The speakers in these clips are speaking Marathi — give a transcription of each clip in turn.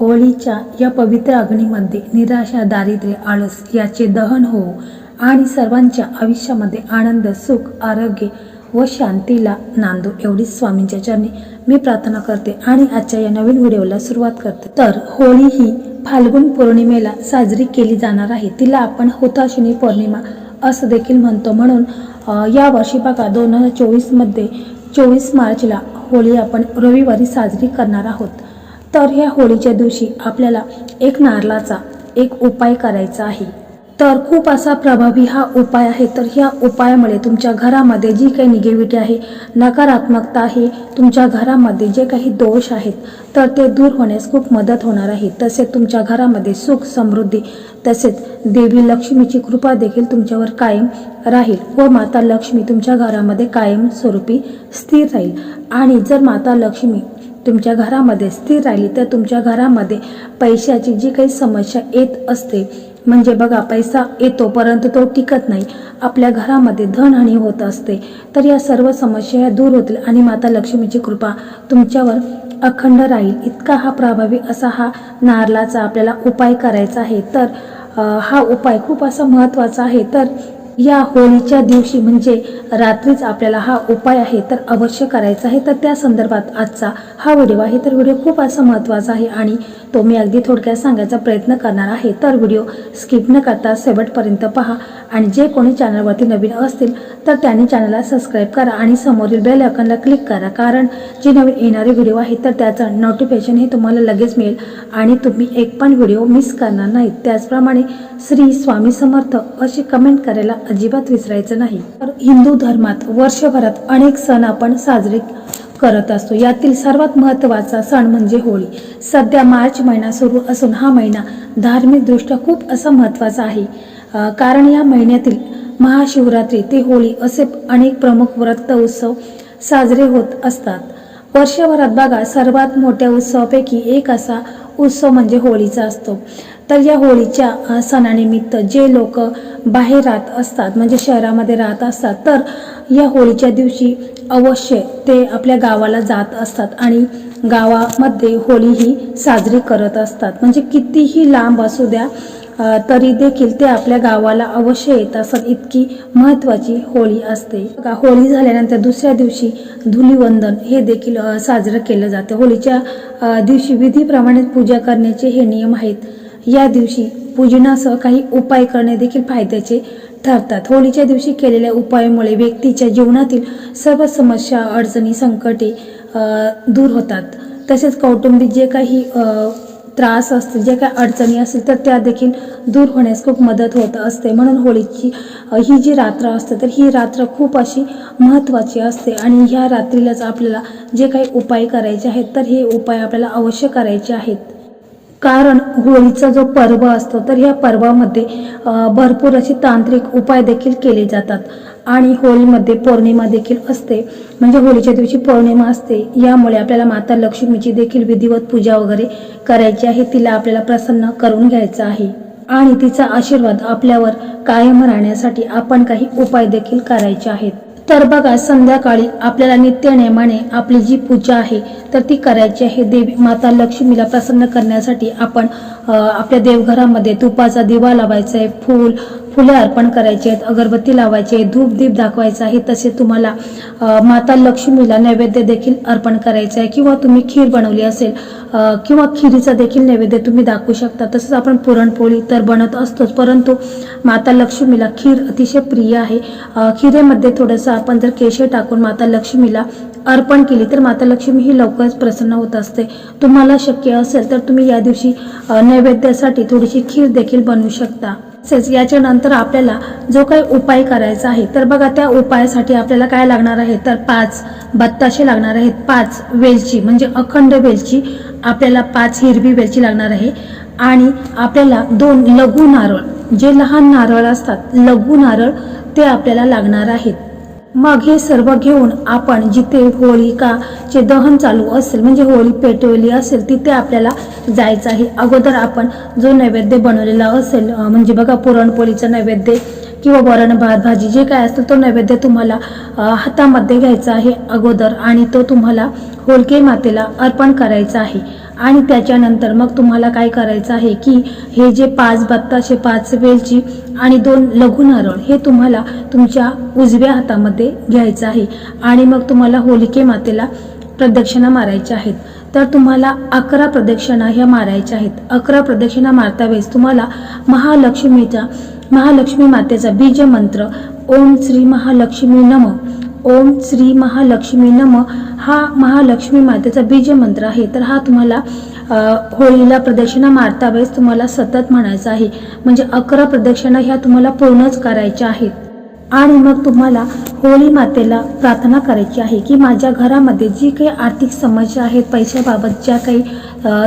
होळीच्या या पवित्र अग्नीमध्ये निराशा दारिद्र्य आळस याचे दहन हो आणि सर्वांच्या आयुष्यामध्ये आनंद सुख आरोग्य व शांतीला नांदो एवढीच स्वामींच्या चरणी मी प्रार्थना करते आणि आजच्या या नवीन व्हिडिओला सुरुवात करते. तर होळी ही फाल्गुन पौर्णिमेला साजरी केली जाणार आहे. तिला आपण हुताशिनी पौर्णिमा असं देखील म्हणतो. म्हणून या वर्षी बघा दोन हजार चोवीसमध्ये चोवीस मार्चला होळी आपण रविवारी साजरी करणार आहोत. तर ह्या होळीच्या दिवशी आपल्याला एक नारळाचा एक उपाय करायचा आहे. तर खूप असा प्रभावी हा उपाय आहे तर ह्या उपायामुळे तुमच्या घरामध्ये जी काही निगेटिव्हिटी आहे नकारात्मकता आहे तुमच्या घरामध्ये जे काही दोष आहेत तर ते दूर होण्यास खूप मदत होणार आहे. तसेच तुमच्या घरामध्ये सुख समृद्धी तसेच देवी लक्ष्मीची कृपा देखील तुमच्यावर कायम राहील व माता लक्ष्मी तुमच्या घरामध्ये कायम स्वरूपी स्थिर राहील. आणि जर माता लक्ष्मी तुमच्या घरामध्ये स्थिर राहिली तर तुमच्या घरामध्ये पैशाची जी काही समस्या येत असते म्हणजे बघा पैसा येतो परंतु तो टिकत नाही. आपल्या घरामध्ये धनहानी होत असते. तर या सर्व समस्या दूर होतील आणि माता लक्ष्मीची कृपा तुमच्यावर अखंड राहील. इतका हा प्रभावी असा हा नारळाचा आपल्याला उपाय करायचा आहे. तर हा उपाय खूप असा महत्त्वाचा आहे. तर या होळीच्या दिवशी म्हणजे रात्रीच आपल्याला हा उपाय आहे तर अवश्य करायचा आहे. तर त्या संदर्भात आजचा हा व्हिडिओ आहे. तर व्हिडिओ खूप असा महत्त्वाचा आहे आणि तो मी अगदी थोडक्यात सांगायचा प्रयत्न करणार आहे. तर व्हिडिओ स्किप न करता शेवटपर्यंत पहा आणि जे कोणी चॅनलवरती नवीन असतील तर त्यांनी चॅनलला सबस्क्राईब करा आणि समोरील बेल आयकॉनला क्लिक करा. कारण जे नवीन येणारे व्हिडिओ आहेत तर त्याचं नोटिफिकेशन हे तुम्हाला लगेच मिळेल आणि तुम्ही एक पण व्हिडिओ मिस करणार नाहीत. त्याचप्रमाणे श्री स्वामी समर्थ अशी कमेंट करायला अजिबात विसरायचं नाही. तर हिंदू धर्मात वर्षभरात अनेक सण आपण साजरे करत असतो. यातील सर्वात महत्त्वाचा सण म्हणजे होळी. सध्या मार्च महिना सुरू असून हा महिना धार्मिकदृष्ट्या खूप असा महत्त्वाचा आहे. कारण या महिन्यातील महाशिवरात्री ते होळी असे अनेक प्रमुख व्रत उत्सव साजरे होत असतात. वर्षभरात बघा सर्वात मोठ्या उत्सवापैकी एक असा उत्सव म्हणजे होळीचा असतो. तर या होळीच्या सणानिमित्त जे लोक बाहेर राहत असतात म्हणजे शहरामध्ये राहत असतात तर या होळीच्या दिवशी अवश्य ते आपल्या गावाला जात असतात आणि गावामध्ये होळी ही साजरी करत असतात. म्हणजे कितीही लांब असू द्या तरी देखील ते आपल्या गावाला अवश्य येत असत इतकी महत्त्वाची होळी असते. होळी झाल्यानंतर दुसऱ्या दिवशी धुलीवंदन हे देखील साजरं केलं जातं. होळीच्या दिवशी विधीप्रमाणे पूजा करण्याचे हे नियम आहेत. या दिवशी पूजनासह काही उपाय करणे देखील फायद्याचे ठरतात. होळीच्या दिवशी केलेल्या उपायामुळे व्यक्तीच्या जीवनातील सर्व समस्या अडचणी संकटे दूर होतात. तसेच कौटुंबिक जे काही त्रास असतील जे काही अडचणी असतील तर त्या देखील दूर होण्यास खूप मदत होत असते. म्हणून होळीची ही जी रात्र असते तर ही रात्र खूप अशी महत्त्वाची असते. आणि ह्या रात्रीलाच आपल्याला जे काही उपाय करायचे आहेत तर हे उपाय आपल्याला अवश्य करायचे आहेत. कारण होळीचा जो पर्व असतो तर ह्या पर्वामध्ये भरपूर असे तांत्रिक उपाय देखील केले जातात. आणि होळीमध्ये पौर्णिमा देखील असते. म्हणजे होळीच्या दिवशी पौर्णिमा असते. यामुळे आपल्याला माता लक्ष्मीची देखील विधिवत पूजा वगैरे करायची आहे. तिला आपल्याला प्रसन्न करून घ्यायचं आहे. आणि तिचा आशीर्वाद आपल्यावर कायम राहण्यासाठी आपण काही उपाय देखील करायचे आहेत. तर बघा संध्याकाळी आपल्याला नित्यनेमाने आपली जी पूजा आहे तर ती करायची आहे. देवी माता लक्ष्मीला प्रसन्न करण्यासाठी आपण आपल्या देवघरामध्ये तुपाचा दिवा लावायचा आहे फूल फुले अर्पण करायचे आहेत अगरबत्ती लावायचे धूप दीप दाखवायचा आहे तसे तुम्हाला माता लक्ष्मीला नैवेद्य देखील अर्पण करायचं आहे किंवा तुम्ही खीर बनवली असेल किंवा खिरीचा देखील नैवेद्य तुम्ही दाखवू शकता. तसंच आपण पुरणपोळी तर बनत असतोच परंतु माता लक्ष्मीला खीर अतिशय प्रिय आहे. खिरेमध्ये थोडंसं आपण जर केशर टाकून माता लक्ष्मीला अर्पण केली तर माता लक्ष्मी ही लवकरच प्रसन्न होत असते. तुम्हाला शक्य असेल तर तुम्ही या दिवशी नैवेद्यासाठी थोडीशी खीर देखील बनवू शकता. तसेच याच्यानंतर आपल्याला जो काही उपाय करायचा आहे तर बघा त्या उपायासाठी आपल्याला काय लागणार आहे? तर पाच बत्ताशे लागणार आहेत. पाच वेलची म्हणजे अखंड वेलची आपल्याला पाच हिरवी वेलची लागणार आहे. आणि आपल्याला दोन लघु नारळ जे लहान नारळ असतात लघु नारळ ते आपल्याला लागणार आहेत. मग हे सर्व घेऊन आपण जिथे होळिकाचे दहन चालू असेल म्हणजे होळी पेटवली असेल तिथे आपल्याला जायचं आहे. अगोदर आपण जो नैवेद्य बनवलेला असेल म्हणजे बघा पुरणपोळीचा नैवेद्य किंवा वरण भात भाजी जे काय असतं तो नैवेद्य तुम्हाला हातामध्ये घ्यायचा आहे अगोदर आणि तो तुम्हाला होळके मातेला अर्पण करायचा आहे. आणि त्याच्यानंतर मग तुम्हाला काय करायचं आहे की हे जे पाच बत्ताशे पाच वेलची आणि दोन लघु नारळ हे तुम्हाला तुमच्या उजव्या हातामध्ये घ्यायचं आहे. आणि मग तुम्हाला होलिके मातेला प्रदक्षिणा मारायच्या आहेत. तर तुम्हाला अकरा प्रदक्षिणा ह्या मारायच्या आहेत. अकरा प्रदक्षिणा मारता वेळेस तुम्हाला महालक्ष्मीचा महालक्ष्मी मातेचा बीज मंत्र ओम श्री महालक्ष्मी नम. ओम श्री महालक्ष्मी नम. हा महालक्ष्मी मातेचा बीज मंत्र आहे. तर हा तुम्हाला होळीला प्रदक्षिणा मारता वेळेस तुम्हाला सतत म्हणायचा आहे. म्हणजे अकरा प्रदक्षिणा ह्या तुम्हाला पूर्णच करायच्या आहेत. आणि मग तुम्हाला होळी मातेला प्रार्थना करायची आहे की माझ्या घरामध्ये जी काही आर्थिक समस्या आहेत पैशाबाबत ज्या काही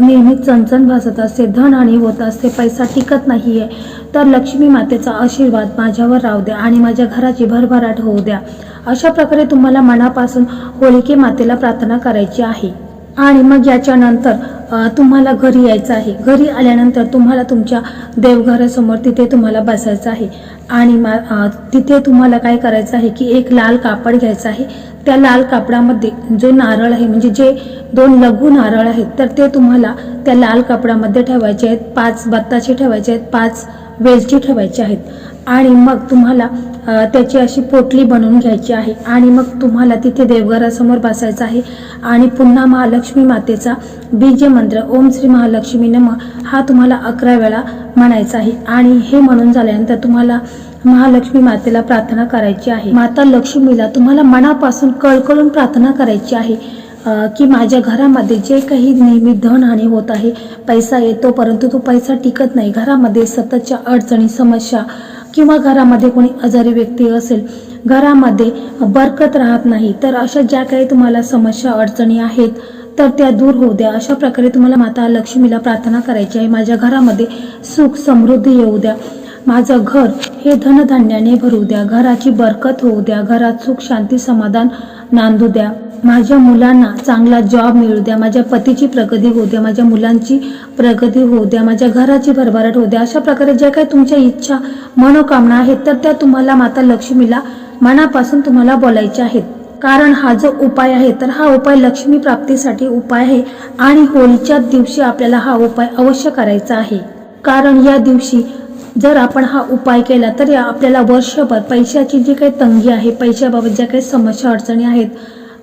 नेहमी चणचण भासत असते धनहानी होत असते पैसा टिकत नाही आहे तर लक्ष्मी मातेचा आशीर्वाद माझ्यावर राहू द्या आणि माझ्या घराची भरभराट होऊ द्या. अशा प्रकारे तुम्हाला मनापासून होलिके मातेला प्रार्थना करायची आहे. आणि मग याच्यानंतर तुम्हाला घरी यायचं आहे. घरी आल्यानंतर तुम्हाला तुमच्या देवघरासमोर तिथे तुम्हाला बसायचं आहे. आणि मा तिथे तुम्हाला काय करायचं आहे की एक लाल कापड घ्यायचं आहे. त्या लाल कापडामध्ये जो नारळ आहे म्हणजे जे दोन लघु नारळ आहेत तर ते तुम्हाला त्या लाल कापडामध्ये ठेवायचे आहेत पाच बत्ताचे ठेवायचे आहेत पाच वेलची ठेवायची आहेत. आणि मग तुम्हाला त्याची अशी पोटली बनवून घ्यायची आहे. आणि मग तुम्हाला तिथे देवघरासमोर बसायचं आहे. आणि पुन्हा महालक्ष्मी मातेचा बीज मंत्र ओम श्री महालक्ष्मी नम हा तुम्हाला अकरा वेळा म्हणायचा आहे. आणि हे म्हणून झाल्यानंतर तुम्हाला महालक्ष्मी मातेला प्रार्थना करायची आहे. माता लक्ष्मीला तुम्हाला मनापासून कळकळून प्रार्थना करायची आहे. की माझ्या घरामध्ये जे काही नेहमी धनहानी होत आहे पैसा येतो परंतु तो पैसा टिकत नाही. घरामध्ये सततच्या अडचणी समस्या किंवा घरामध्ये कोणी आजारी व्यक्ती असेल घरामध्ये बरकत राहत नाही तर अशा ज्या काही तुम्हाला समस्या अडचणी आहेत तर त्या दूर होऊ द्या. अशा प्रकारे तुम्हाला माता लक्ष्मीला प्रार्थना करायची आहे. माझ्या घरामध्ये सुख समृद्धी येऊ द्या. माझं घर हे धनधान्याने भरू द्या. घराची बरकत होऊ द्या. घरात सुख शांती समाधान नांदू द्या. माझ्या मुलांना चांगला जॉब मिळू द्या माझ्या पतीची प्रगती होऊ द्या माझ्या मुलांची प्रगती होऊ द्या माझ्या घराची भरभराट होऊ द्या अशा प्रकारे ज्या काही तुमच्या इच्छा मनोकामना आहेत तर त्या तुम्हाला माता लक्ष्मीला मनापासून तुम्हाला बोलायच्या आहेत. कारण हा जो उपाय आहे तर हा उपाय लक्ष्मी प्राप्तीसाठी उपाय आहे आणि होळीच्या दिवशी आपल्याला हा उपाय अवश्य करायचा आहे. कारण या दिवशी जर आपण हा उपाय केला तर या आपल्याला वर्षभर पैशाची जी काही तंगी आहे पैशाबाबत ज्या काही समस्या अडचणी आहेत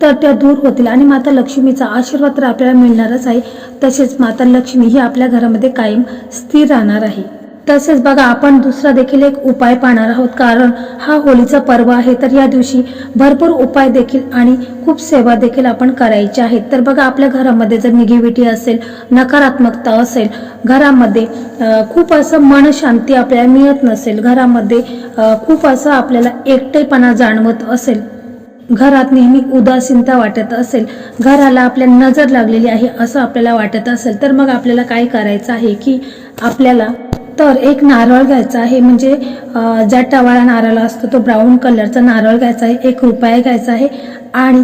तर त्या दूर होतील. आणि माता लक्ष्मीचा आशीर्वाद तर आपल्याला मिळणारच आहे. तसेच माता लक्ष्मी ही आपल्या घरामध्ये कायम स्थिर राहणार आहे. तसेच बघा आपण दुसरा देखील एक उपाय पाहणार आहोत. कारण हा होळीचा पर्व आहे. तर या दिवशी भरपूर उपाय देखील आणि खूप सेवा देखील आपण करायच्या आहेत तर बघा आपल्या घरामध्ये जर निगेटिव्हिटी असेल नकारात्मकता असेल घरामध्ये खूप असं मनशांती आपल्याला मिळत नसेल घरामध्ये खूप असं आपल्याला एकटेपणा जाणवत असेल घरात नेहमी उदासीनता वाटत असेल घराला आपल्या नजर लागलेली आहे असं आपल्याला वाटत असेल तर मग आपल्याला काय करायचं आहे की आपल्याला तर एक नारळ घ्यायचा आहे म्हणजे ज्या टवाळा नारळ असतो तो ब्राऊन कलरचा नारळ घ्यायचा आहे एक रुपया घ्यायचा आहे आणि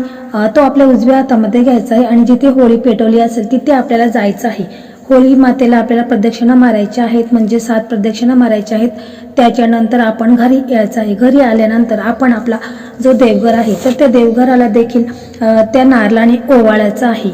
तो आपल्या उजव्या हातामध्ये घ्यायचा आहे आणि जिथे होळी पेटवली असेल तिथे आपल्याला जायचं आहे. होळी मातेला आपल्याला प्रदक्षिणा मारायच्या आहेत म्हणजे सात प्रदक्षिणा मारायच्या आहेत. त्याच्यानंतर आपण घरी यायचं आहे घरी आल्यानंतर आपण आपला जो देवघर आहे तर त्या देवघराला देखील त्या नारळाने ओवाळायचं आहे.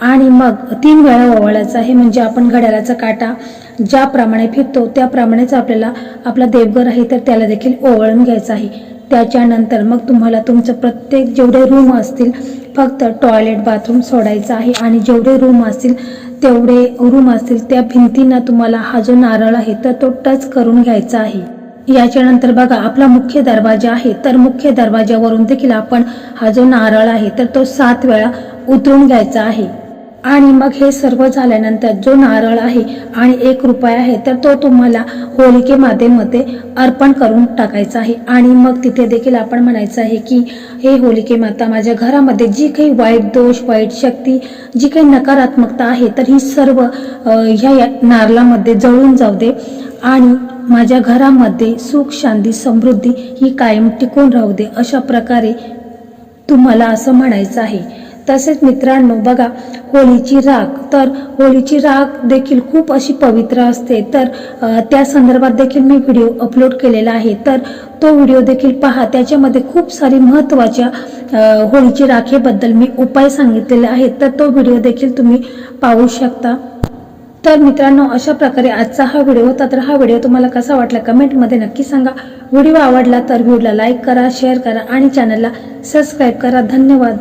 आणि मग तीन वेळा ओवाळायचं आहे म्हणजे आपण घड्याळाचा काटा ज्याप्रमाणे फिरतो त्याप्रमाणेच आपल्याला आपला देवघर आहे तर त्याला देखील ओवाळून घ्यायचं आहे. त्याच्यानंतर मग तुम्हाला तुमचं प्रत्येक जेवढे रूम असतील फक्त टॉयलेट बाथरूम सोडायचं आहे. आणि जेवढे रूम असतील तेवढे रूम असतील त्या भिंतींना तुम्हाला हा जो नारळ आहे तर तो टच करून घ्यायचा आहे. याच्यानंतर बघा आपला मुख्य दरवाजा आहे. तर मुख्य दरवाजावरून देखील आपण हा जो नारळ आहे तर तो सात वेळा उतरून घ्यायचा आहे. आणि मग हे सर्व झाल्यानंतर जो नारळ आहे आणि एक रुपया आहे तर तो तुम्हाला होलिके मातेमध्ये अर्पण करून टाकायचा आहे. आणि मग तिथे देखील आपण म्हणायचं आहे की हे होलिके माता माझ्या घरामध्ये जी काही वाईट दोष वाईट शक्ती जी काही नकारात्मकता आहे तर ही सर्व ह्या या नारळामध्ये जळून जाऊ दे. आणि माझ्या घरामध्ये सुख शांती समृद्धी ही कायम टिकून राहू दे. अशा प्रकारे तुम्हाला असं म्हणायचं आहे. तसेच मित्रांनो बघा होळीची राख. तर होळीची राख देखील खूप अशी पवित्र असते. तर त्या संदर्भात देखील मी व्हिडिओ अपलोड केलेला आहे. तर तो व्हिडिओ देखील पहा. त्याच्यामध्ये खूप सारी महत्त्वाच्या होळीची राखेबद्दल मी उपाय सांगितलेले आहेत. तर तो व्हिडिओ देखील तुम्ही पाहू शकता. तर मित्रांनो अशा प्रकारे आजचा हा व्हिडिओ होता. तर हा व्हिडिओ तुम्हाला कसा वाटला कमेंटमध्ये नक्की सांगा. व्हिडिओ आवडला तर व्हिडिओला लाईक करा शेअर करा आणि चॅनलला सबस्क्राईब करा. धन्यवाद.